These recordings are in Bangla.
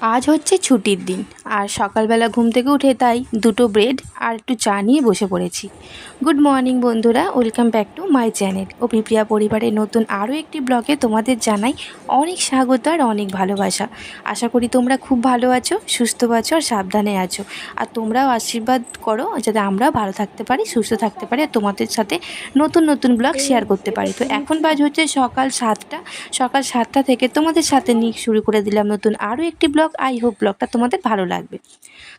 আজ হচ্ছে ছুটির দিন, আর সকালবেলা ঘুম থেকে উঠে তাই দুটো ব্রেড আর একটু চা নিয়ে বসে পড়েছি। গুড মর্নিং বন্ধুরা welcome back to my channel ও প্রিয়া পরিবারের নতুন আরও একটি ব্লগে তোমাদের জানাই অনেক স্বাগত আর অনেক ভালোবাসা। আশা করি তোমরা খুব ভালো আছো, সুস্থ আছো আর সাবধানে আছো। আর তোমরাও আশীর্বাদ করো যাতে আমরাও ভালো থাকতে পারি, সুস্থ থাকতে পারি আর তোমাদের সাথে নতুন নতুন ব্লগ শেয়ার করতে পারি। তো এখন বাজ হচ্ছে সকাল সাতটা সকাল সাতটা থেকে তোমাদের সাথে নিয়ে শুরু করে দিলাম নতুন আরও একটি ব্লগ আই হোপ ব্লগটা তোমাদের ভালো লাগবে।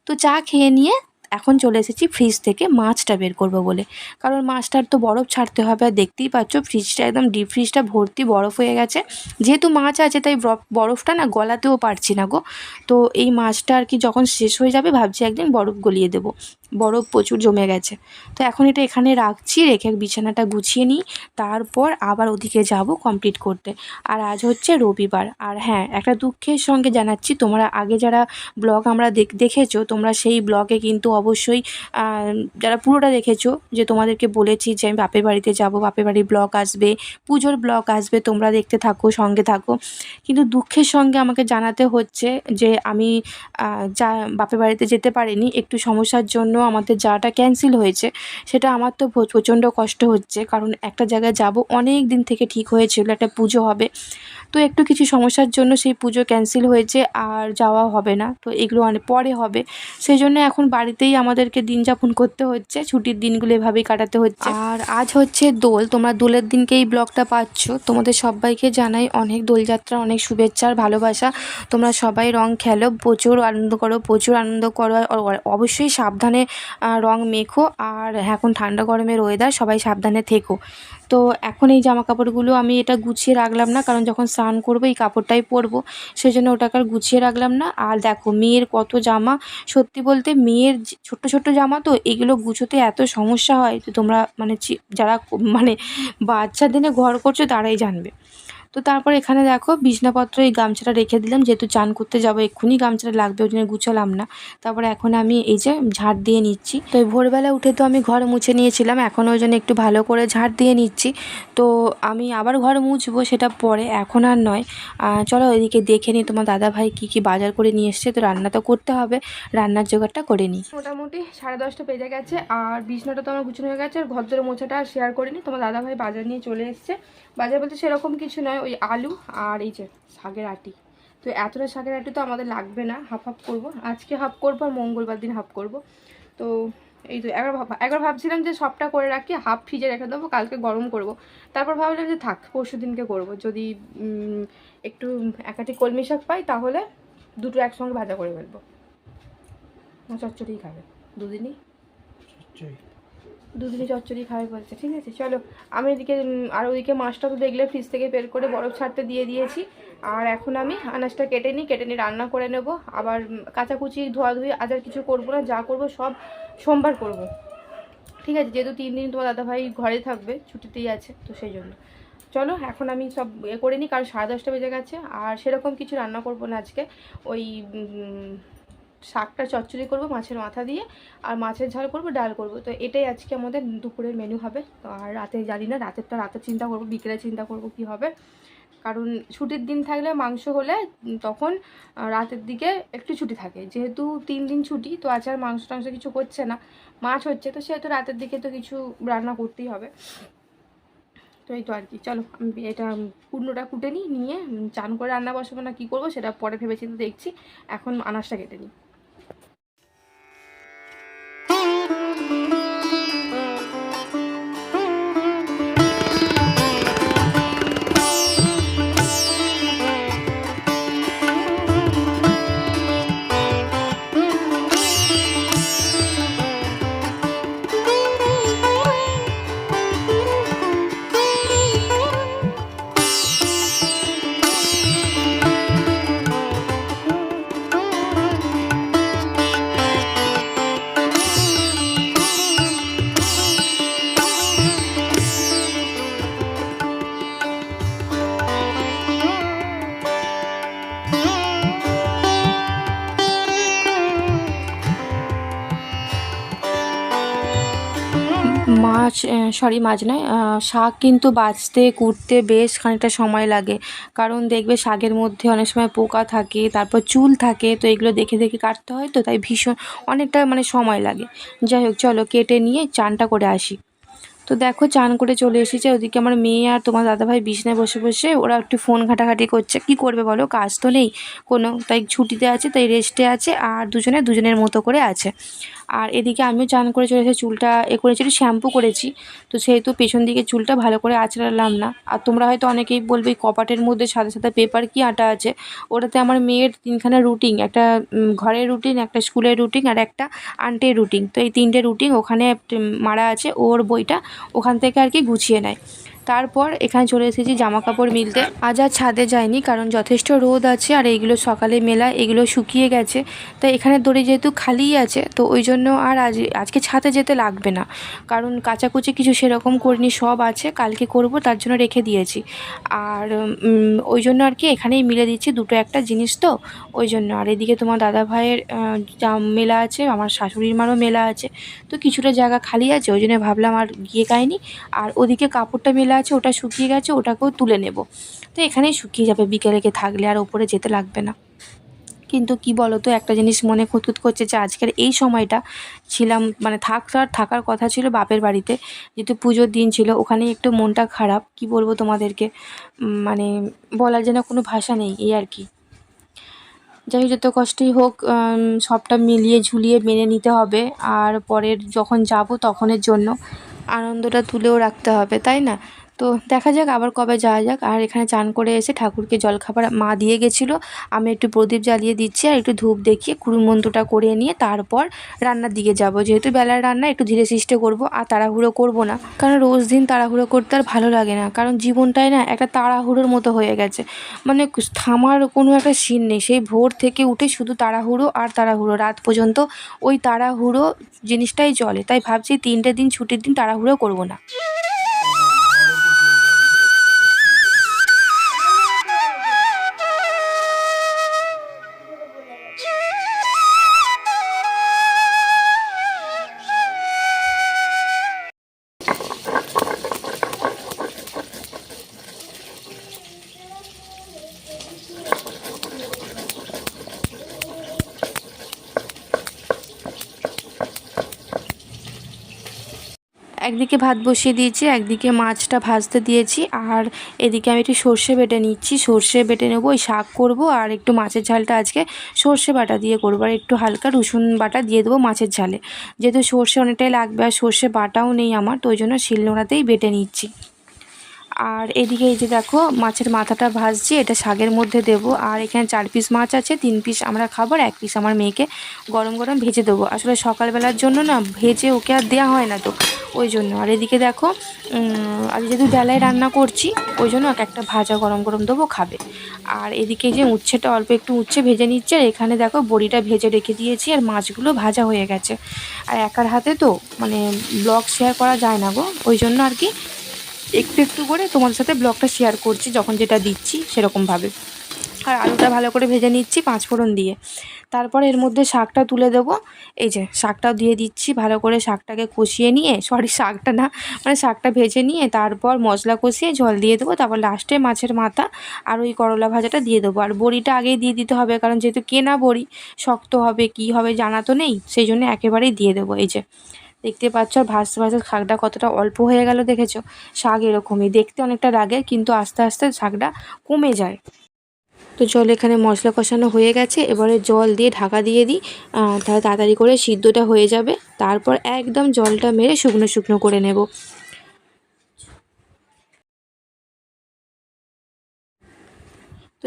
তো চা খেয়ে নিয়ে এখন চলে এসেছি ফ্রিজ থেকে মাছটা বের করব বলে। কারণ মাছটার তো বরফ ছাড়তে হবে আর দেখতেই পাচ্ছ ফ্রিজটা একদম ডিপ ফ্রিজটা ভর্তি বরফ হয়ে গেছে। যেহেতু মাছ আছে তাই বরফ- বরফটা না গলাতেও পারছি না গো। তো এই মাছটা আর কি যখন শেষ হয়ে যাবে ভাবছি একদিন বরফ গলিয়ে দেবো। বরফ প্রচুর জমে গেছে। তো এখন এটা এখানে রাখছি, রেখে বিছানাটা গুছিয়ে নিই, তারপর আবার ওদিকে যাব কমপ্লিট করতে। আর আজ হচ্ছে রবিবার। আর হ্যাঁ একটা দুঃখের সঙ্গে জানাচ্ছি, তোমরা আগে যারা ব্লগ আমরা দেখ, দেখেছ, তোমরা সেই ব্লগে কিন্তু অবশ্যই যারা পুরোটা দেখেছ, যে তোমাদেরকে বলেছি যে আমি বাপের বাড়িতে যাব, বাপের বাড়ির ব্লগ আসবে, পুজোর ব্লগ আসবে, তোমরা দেখতে থাকো, সঙ্গে থাকো। কিন্তু দুঃখের সঙ্গে আমাকে জানাতে হচ্ছে যে আমি যা, বাপের বাড়িতে যেতে পারিনি, একটু সমস্যার জন্য আমাদের যাওয়াটা ক্যান্সেল হয়েছে। সেটা আমার তো প্রচণ্ড কষ্ট হচ্ছে। কারণ একটা জায়গায় যাব অনেক দিন থেকে ঠিক হয়েছিল, একটা পুজো হবে। তো একটু কিছু সমস্যার জন্য সেই পুজো ক্যান্সেল হয়েছে আর যাওয়া হবে না। তো এগুলো অনেক পরে হবে। সেই জন্য এখন বাড়িতেই আমাদেরকে দিন যাপন করতে হচ্ছে। ছুটির দিনগুলো এভাবেই কাটাতে হচ্ছে। আর আজ হচ্ছে দোল। তোমরা দোলের দিনকে এই ব্লগটা পাচ্ছ। তোমাদের সবাইকে জানাই অনেক দোলযাত্রা, অনেক শুভেচ্ছা আর ভালোবাসা। তোমরা সবাই রং খেলো, প্রচুর আনন্দ করো, প্রচুর আনন্দ করো। আর অবশ্যই সাবধানে রং মেখো আর এখন ঠান্ডা গরমের ওয়েদার সবাই সাবধানে থেকো। তো এখন এই জামা কাপড়গুলো আমি এটা গুছিয়ে রাখলাম না, কারণ যখন স্নান করব এই কাপড়টাই পরবো সেই জন্য ওটাকে আর গুছিয়ে রাখলাম না। আর দেখো, মেয়ের কত জামা, সত্যি বলতে মেয়ের ছোট্ট ছোট্ট জামা তো, এগুলো গুছোতে এত সমস্যা হয়, তো তোমরা মানে যারা মানে বাচ্চা দিনে ঘর করছ তারাই জানবে। তো তারপর এখানে দেখো বিছনাপত্র, এই গামছাটা রেখে দিলাম। যেহেতু চান করতে যাব এক্ষুনি, গামছাটা লাগবে, ওই জন্য গুছালাম না। তারপরে এখন আমি এই যে ঝাড় দিয়ে নিচ্ছি। তো ভোরবেলা উঠে তো আমি ঘর মুছে নিয়েছিলাম, এখন ওই জন্য একটু ভালো করে ঝাড় দিয়ে নিচ্ছি। তো আমি আবার ঘর মুছবো সেটা পরে, এখন আর নয়। চলো ওইদিকে দেখে নিই, তোমার দাদা ভাই কী কী বাজার করে নিয়ে এসছে। তো রান্না তো করতে হবে, রান্নার জোগাড়টা করে নিই। মোটামুটি সাড়ে দশটা বেজে গেছে, আর বিছনাটা তো আমার গুছানো হয়ে গেছে, আর ঘর ধরে মোছাটা আর শেয়ার করিনি। তোমার দাদা ভাই বাজার নিয়ে চলে এসছে। বাজার বলতে সেরকম কিছু নয়, ওই আলু আর এই যে শাকের আটি। তো এতটা শাকের আটি তো আমাদের লাগবে না হাফ হাফ করব। আজকে হাফ করব আর মঙ্গলবার দিন হাফ করব। তো এই তো একবার ভাব- একবার ভাবছিলাম যে সবটা করে রাখি হাফ ফ্রিজে রেখে দেবো, কালকে গরম করব। তারপর ভাবলাম যে থাক, পরশু দিনকে করব। যদি একটু একাটি কলমি শাক পাই, তাহলে দুটো একসঙ্গে ভাজা করে ফেলব। না চচ্চড়িই খাবে, দুদিনই। দুদিনে চচ্চড়ি খাবে বলছে, ঠিক আছে? চলো, আমি এদিকে আর ওইদিকে মাছটা তো দেখলে ফ্রিজ থেকে বের করে বরফ ছাড়তে দিয়ে দিয়েছি। আর এখন আমি আনাজটা কেটে নিই, কেটে নিয়ে রান্না করে নেব। আবার কাচাকুচি, ধোয়াধুয়ি আজ আর কিছু করব না, যা করব সব সোমবার করব। ঠিক আছে, যেহেতু তিন দিন তোমার দাদাভাই ঘরে থাকবে, ছুটিতেই আছে, তো সেই জন্য। চলো, এখন আমি সব এ করে নিই, কারণ সাড়ে দশটা বেজে গেছে। আর সেরকম কিছু রান্না করব না আজকে। ওই শাকটা চচ্চড়ি করব, মাছের মাথা দিয়ে, আর মাছের ঝাল করব, ডাল করব। তো এটাই আজকে আমাদের দুপুরের মেনু হবে। তো আর রাতে জানি না, রাতেরটা রাতে চিন্তা করব, বিকেলে চিন্তা করব কি হবে। কারণ ছুটির দিন থাকলে মাংস হলে তখন রাতের দিকে একটু ছুটি থাকে। যেহেতু তিন দিন ছুটি, তো আজ আর মাংস টাংস কিছু করছে না। মাছ হচ্ছে, তো সেহেতু রাতের দিকে তো কিছু রান্না করতেই হবে। তো এই তো আর কি। চলো, আমি এটা কুটনোটা কুটে নিই, নিয়ে চান করে রান্না বসাবো না কী করব, সেটা পরে ভেবে চিন্তে দেখছি। এখন আনাজটা কেটে নিই। সরি মাছ নয় শাক কিন্তু বাছতে কুটতে বেশ খানিকটা সময় লাগে। কারণ দেখবে শাকের মধ্যে অনেক সময় পোকা থাকে, তারপর চুল থাকে, তো এগুলো দেখে দেখে কাটতে হয়, তো তাই ভীষণ অনেকটা মানে সময় লাগে। যাই হোক, চলো কেটে নিয়ে চানটা করে আসি। তো দেখো চান করে চলে এসেছে। ওদিকে আমার মেয়ে আর তোমার দাদাভাই বিছনায় বসে বসে ওরা একটু ফোন ঘাটাঘাটি করছে। কি করবে বলো? কাজ তো নেই। কোনো, তাই ছুটিতে আছে, তাই রেস্টে আছে আর দুজনে দুজনের মতো করে আছে। আর এদিকে আমিও চান করে চলে এসে চুলটা এ করেছি, একটু শ্যাম্পু করেছি। তো সেহেতু পেছন দিকে চুলটা ভালো করে আঁচড়ালাম না। আর তোমরা হয়তো অনেকেই বলবে কপাটের মধ্যে সাদা সাদা পেপার কি আটা আছে? ওটাতে আমার মেয়ের তিনখানা রুটিন, একটা ঘরের রুটিন, একটা স্কুলের রুটিন আর একটা আন্টের রুটিন। তো এই তিনটে রুটিন ওখানে মারা আছে। ওর বইটা ওখান থেকে আর কি গুছিয়ে নেয়। তারপর এখানে চলে এসেছি জামা কাপড় মিলতে। আজ আর ছাদে যায়নি কারণ যথেষ্ট রোদ আছে আর এইগুলো সকালে মেলা এগুলো শুকিয়ে গেছে। তাই এখানে দড়ি যেহেতু খালিই আছে, তো ওই জন্য আর আজ, আজকে ছাদে যেতে লাগবে না। কারণ কাচাকুচি কিছু সেরকম করিনি, সব আছে, কালকে করব, তার জন্য রেখে দিয়েছি। আর ওই জন্য আর কি এখানেই মিলে দিচ্ছি দুটো একটা জিনিস তো, ওই জন্য। আর এদিকে তোমার দাদা ভাইয়ের মেলা আছে, আমার শাশুড়ির মারও মেলা আছে, তো কিছুটা জায়গা খালি আছে, ওই জন্য ভাবলাম আর গিয়ে কায়নি আর ওদিকে কাপড়টা মেলা আছে ওটা শুকিয়ে গেছে, ওটাকেও তুলে নেব। তো এখানেই শুকিয়ে যাবে বিকেলেকে থাকলে আর ওপরে যেতে লাগবে না। কিন্তু কি বলো তো একটা জিনিস মনে খুঁতখুত করছে যে আজকের এই সময়টা ছিলাম মানে থাকার থাকার কথা ছিল বাপের বাড়িতে। যেহেতু পুজোর দিন ছিল ওখানে একটু মনটা খারাপ। কি বলব তোমাদেরকে? মানে বলার যেন কোনো ভাষা নেই, এই আর কি। যাই যত কষ্টই হোক সবটা মিলিয়ে ঝুলিয়ে মেনে নিতে হবে। আর পরের যখন যাব তখনের জন্য আনন্দটা তুলেও রাখতে হবে, তাই না? তো দেখা যাক আবার কবে যাওয়া যাক। আর এখানে চান করে এসে ঠাকুরকে জলখাবার মা দিয়ে গেছিল। আমি একটু প্রদীপ জ্বালিয়ে দিচ্ছি আর একটু ধূপ দেখিয়ে কুড়ুমন্ত্রটা করে নিয়ে তারপর রান্নার দিকে যাব। যেহেতু বেলার রান্না, একটু ধীরে সিস্টে করব আর তাড়াহুড়ো করব না। কারণ রোজ দিন তাড়াহুড়ো করতে আর ভালো লাগে না। কারণ জীবনটাই না একটা তাড়াহুড়োর মতো হয়ে গেছে। মানে থামার কোনো একটা সিন নেই। সেই ভোর থেকে উঠে শুধু তাড়াহুড়ো আর তাড়াহুড়ো। রাত পর্যন্ত ওই তাড়াহুড়ো জিনিসটাই চলে। তাই ভাবছি তিনটে দিন, ছুটির দিন তাড়াহুড়ো করব না। একদিকে ভাত বসিয়ে দিয়েছি, একদিকে মাছটা ভাজতে দিয়েছি, আর এদিকে আমি একটু সর্ষে বেটে নিচ্ছি। সর্ষে বেটে নেব, ওই শাক করব, আর একটু মাছের ঝালটা আজকে সর্ষে বাটা দিয়ে করব, আর একটু হালকা রসুন বাটা দিয়ে দেবো মাছের ঝালে। যেহেতু সর্ষে অনেকটাই লাগবে আর সর্ষে বাটাও নেই আমার, তো ওই জন্য শিলনোড়াতেই বেটে নিচ্ছি। আর এদিকে এই যে দেখো, মাছের মাথাটা ভাজছি, এটা শাকের মধ্যে দেব। আর এখানে চার পিস মাছ আছে, তিন পিস আমরা খাব আর এক পিস আমার মেয়েকে গরম গরম ভেজে দেবো। আসলে সকালবেলার জন্য না, ভেজে ওকে আর দেওয়া হয় না তো, ওই জন্য। আর এদিকে দেখো আমি যেহেতু বেলায় রান্না করছি, ওই জন্য একটা ভাজা গরম গরম দেবো, খাবে। আর এদিকে যে উচ্ছেটা অল্প একটু উচ্ছে ভেজে নিচ্ছে, আর এখানে দেখো বড়িটা ভেজে রেখে দিয়েছি, আর মাছগুলো ভাজা হয়ে গেছে। আর একার হাতে তো মানে ব্লগ শেয়ার করা যায় না গো, ওই জন্য আর কি একটু একটু করে তোমাদের সাথে ব্লগটা শেয়ার করছি, যখন যেটা দিচ্ছি সেরকমভাবে। আর আলুটা ভালো করে ভেজে নিচ্ছি পাঁচ ফোড়ন দিয়ে। তারপর এর মধ্যে শাকটা তুলে দেবো। এই যে, শাকটাও দিয়ে দিচ্ছি, ভালো করে শাকটাকে কষিয়ে নিয়ে সরি শাকটা না মানে শাকটা ভেজে নিয়ে তারপর মশলা কষিয়ে জল দিয়ে দেবো, তারপর লাস্টে মাছের মাথা আর ওই করলা ভাজাটা দিয়ে দেবো। আর বড়িটা আগেই দিয়ে দিতে হবে, কারণ যেহেতু কেনা বড়ি, শক্ত হবে, কি হবে জানা তো নেই, সেই জন্য একেবারেই দিয়ে দেবো। এই যে দেখতে পাচ্ছ আর ভাসতে ভাজতে শাকটা কতটা অল্প হয়ে গেল দেখেছ? শাক এরকমই, দেখতে অনেকটা রাগে কিন্তু আস্তে আস্তে শাকটা কমে যায়। তো জল এখানে মশলা কষানো হয়ে গেছে, এবারে জল দিয়ে ঢাকা দিয়ে দিই তাহলে তাড়াতাড়ি করে সিদ্ধটা হয়ে যাবে, তারপর একদম জলটা মেরে শুকনো শুকনো করে নেব।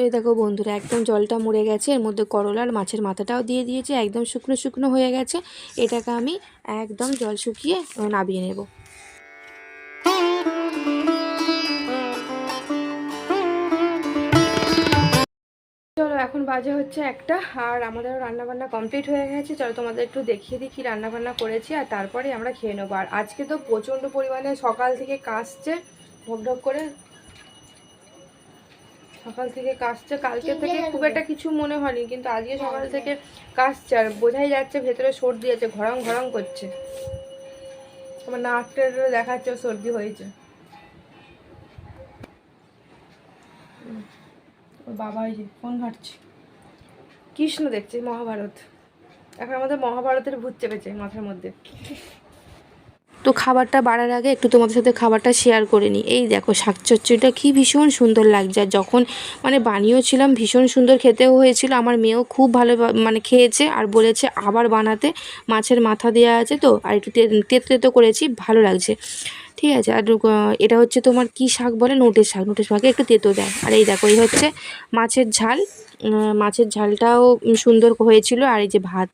এই দেখো বন্ধুরা, একদম জলটা মরে গেছে, এর মধ্যে করলা আর মাছের মাথাটাও দিয়ে দিয়েছি, একদম শুকনো শুকনো হয়ে গেছে। এটাকে আমি একদম জল শুকিয়ে নাবিয়ে নেব। চলো, এখন বাজে হচ্ছে একটা, আর আমাদের রান্নাবান্না কমপ্লিট হয়ে গেছে। চলো, তোমাদের একটু দেখিয়ে দিই কী রান্নাবান্না করেছি, আর তারপরে আমরা খেয়ে নেব। আর আজকে তো প্রচণ্ড পরিমাণে সকাল থেকে কাশছে, ঢক ঢক করে সকাল থেকে কাশছে কালকে থেকে খুব একটা কিছু মনে হয়নি কিন্তু আজকে সকাল থেকে কাশছে আর বোঝাই যাচ্ছে ভেতরে সর্দি আছে ঘরম ঘরম করছে। তোমার নাকটের দেখাচ্ছে সর্দি হয়েছে। বাবা এই যে ফোন ঘাটছে। কৃষ্ণ দেখছে মহাভারত। এখন আমাদের মহাভারতের ভূত চেপেছে মাথার মধ্যে। তো খাবারটা বাড়ার আগে একটু তোমাদের সাথে খাবারটা শেয়ার করে নিই। এই দেখো, শাক চচ্চড়িটা কী ভীষণ সুন্দর লাগছে। আর যখন মানে বানিয়েছিলাম ভীষণ সুন্দর খেতেও হয়েছিল। আমার মেয়েও খুব ভালো মানে খেয়েছে আর বলেছে আবার বানাতে। মাছের মাথা দেওয়া আছে তো, আর একটু তেতো করেছি, ভালো লাগছে। ঠিক আছে, আর এটা হচ্ছে তোমার কি শাক বলে? নোটের শাক। নোটের শাকে একটু তেতো দেয়। আর এই দেখো, এই হচ্ছে মাছের ঝাল। মাছের ঝালটাও সুন্দর হয়েছিল। আর এই যে ভাত।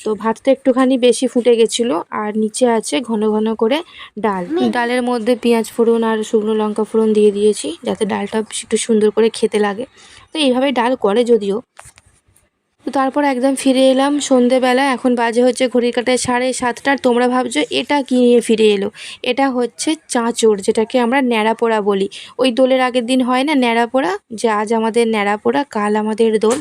তো ভাতটা একটুখানি বেশি ফুটে গেছিল আর নিচে আছে ঘন ঘন করে ডাল। ডালের মধ্যে পেঁয়াজ ফোড়ন আর শুকনো লঙ্কা ফোড়ন দিয়ে দিয়েছি যাতে ডালটা একটু সুন্দর করে খেতে লাগে। তো এইভাবে ডাল করে যদিও। তো তারপর একদম ফিরে এলাম সন্ধেবেলা এখন বাজে হচ্ছে ঘড়ির কাটায় সাড়ে সাতটার তোমরা ভাবছ এটা কি নিয়ে ফিরে এলো? এটা হচ্ছে চাঁচড় যেটাকে আমরা ন্যাড়া পোড়া বলি। ওই দোলের আগের দিন হয় না ন্যাড়া পোড়া যে আজ আমাদের ন্যাড়া পোড়া কাল আমাদের দোল।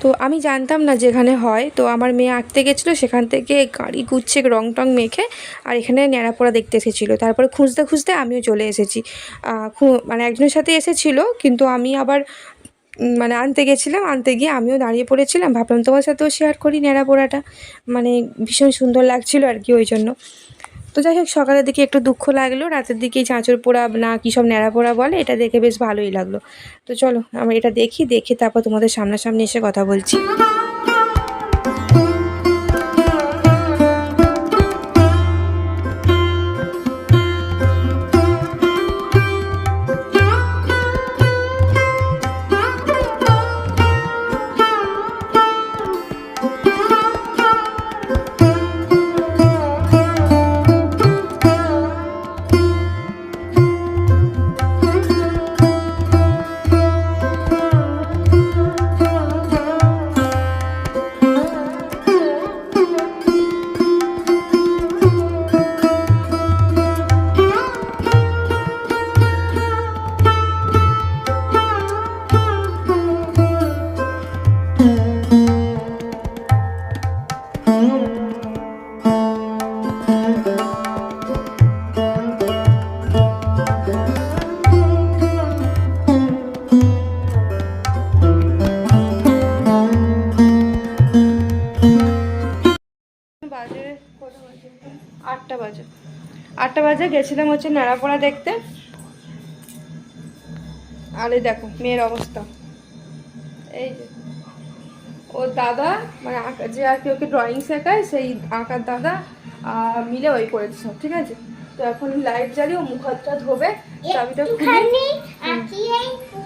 তো আমি জানতাম না যেখানে হয়। তো আমার মেয়ে আঁকতে গেছিল, সেখান থেকে গাড়ি গুচ্ছে রং টং মেখে আর এখানে ন্যাড়াপোড়া দেখতে এসেছিল। তারপরে খুঁজতে খুঁজতে আমিও চলে এসেছি। মানে একজনের সাথে এসেছিল, কিন্তু আমি আবার মানে আনতে গেছিলাম, আনতে গিয়ে আমিও দাঁড়িয়ে পড়েছিলাম। ভাবলাম তোমার সাথেও শেয়ার করি ন্যাড়া পোড়াটা মানে ভীষণ সুন্দর লাগছিল আর কি ওই জন্য। তো যাই হোক, সকালের দিকে একটু দুঃখ লাগল, রাতের দিকে চাঁচর পোড়া না কী সব ন্যাড়া পোড়া বলে, এটা দেখে বেশ ভালোই লাগল। তো চলো, আমরা এটা দেখি, দেখে তারপর তোমাদের সামনাসামনি এসে কথা বলছি। আটটা গেছিলাম হচ্ছে ন্যাড়াপোড়া দেখতে। আরে দেখো মেয়ের অবস্থা। এই যে। ও দাদা মানে আঁকা যে আর কি ওকে ড্রয়িং শেখায় সেই আঁকার দাদা মিলে ওই করেছে সব ঠিক আছে? তো এখন লাইট জ্বালিয়ে ও মুখ হাতটা ধোবে চাবিটা খুলে।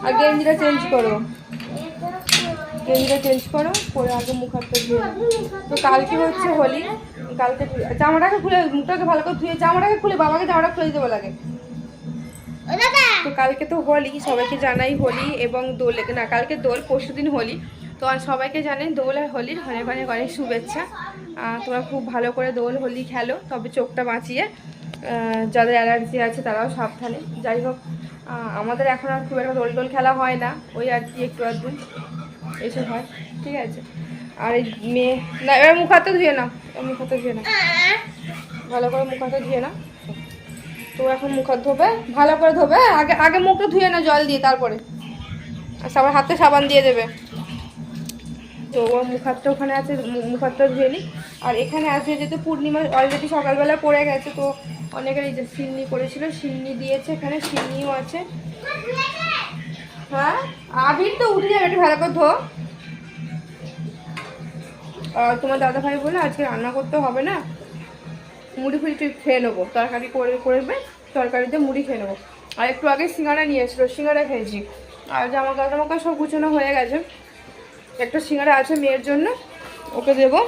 আর গেঞ্জিটা চেঞ্জ করো। গেঞ্জিটা চেঞ্জ করো পরে আগে মুখ হাতটা ধুয়ে। তো কালকে হচ্ছে হোলি। কালকে জামাটাকে খুলে মুখটাকে ভালো করে ধুয়ে জামাটাকে খুলে বাবাকে জামাটা খুলে দিতে লাগে তো কালকে তো হোলি সবাইকে জানাই হোলি এবং দোল না কালকে দোল পরশু দিন হোলি। তো আর সবাইকে জানেন দোল আর হোলির অনেক অনেক অনেক শুভেচ্ছা। তোমরা খুব ভালো করে দোল হোলি খেলো তবে চোখটা বাঁচিয়ে যাদের অ্যালার্জি আছে তারাও সাবধানে। যাই হোক আমাদের এখন আর খুব একটা দোল টোল খেলা হয় না। ওই আর কি একটু আধটু এসব হয়। ঠিক আছে। আর এই মেয়ে, না, এবার মুখ হাতে ধুয়ে এবার মুখ হাতে ধুয়ে না ভালো করে মুখ হাতে ধুয়ে নাও। তো এখন মুখ হাত ধোবে, ভালো করে ধোবে, আগে আগে মুখটা ধুয়ে না জল দিয়ে তারপরে। আর সবার হাতে সাবান দিয়ে দেবে। তো ওর মুখ হাতটা ওখানে আছে মুখ হাতটা ধুয়ে নিই আর এখানে আছে যেহেতু পূর্ণিমা অলরেডি সকালবেলা পড়ে গেছে, তো অনেকের এই যে সিন্নি করেছিল, সিন্নি দিয়েছে এখানে, সিন্নিও আছে। হ্যাঁ? আবির তো উঠে যাবে, একটু ভালো করে ধো। তোমার দাদা ভাই বলে আজকে রান্না করতে হবে না। মুড়ি ফুড়ি খেয়ে নেব। তরকারি করে, করবে, তরকারিতে মুড়ি খেয়ে নেব। আর একটু আগে নিয়ে এসেছিল সিঙ্গারা খেয়েছি। আর জামা জামা কাপড় সব গুছানো হয়ে গেছে। একটা সিঙ্গারা আছে মেয়ের জন্য, ওকে দেবো।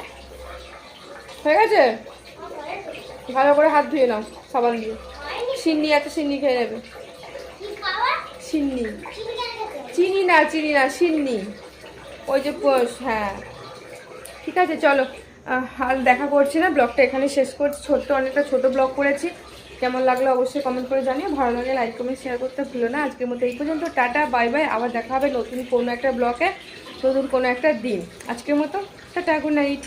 হয়ে গেছে? ভালো করে হাত ধুয়ে নাও, সাবান দিয়ে। সিন্নি আছে, সিন্নি খেয়ে নেবে। সিন্নি। চিনি না চিনি না, সিন্নি। ওই যে হ্যাঁ। ঠিক আছে, চলো। আর দেখা করছি না, ব্লগটা এখানে শেষ করছি। ছোট্ট অনেকটা ছোট ব্লগ করেছি। কেমন লাগল অবশ্যই কমেন্ট করে জানিয়ে ভালো লাগে লাইক কমেন্ট শেয়ার করতে ভুলো না। আজকের মতো এই পর্যন্ত, টাটা বাই বাই আবার দেখা হবে নতুন কোনো একটা ব্লকে নতুন কোনো একটা দিন। আজকের মতো, টাটা গুড নাইট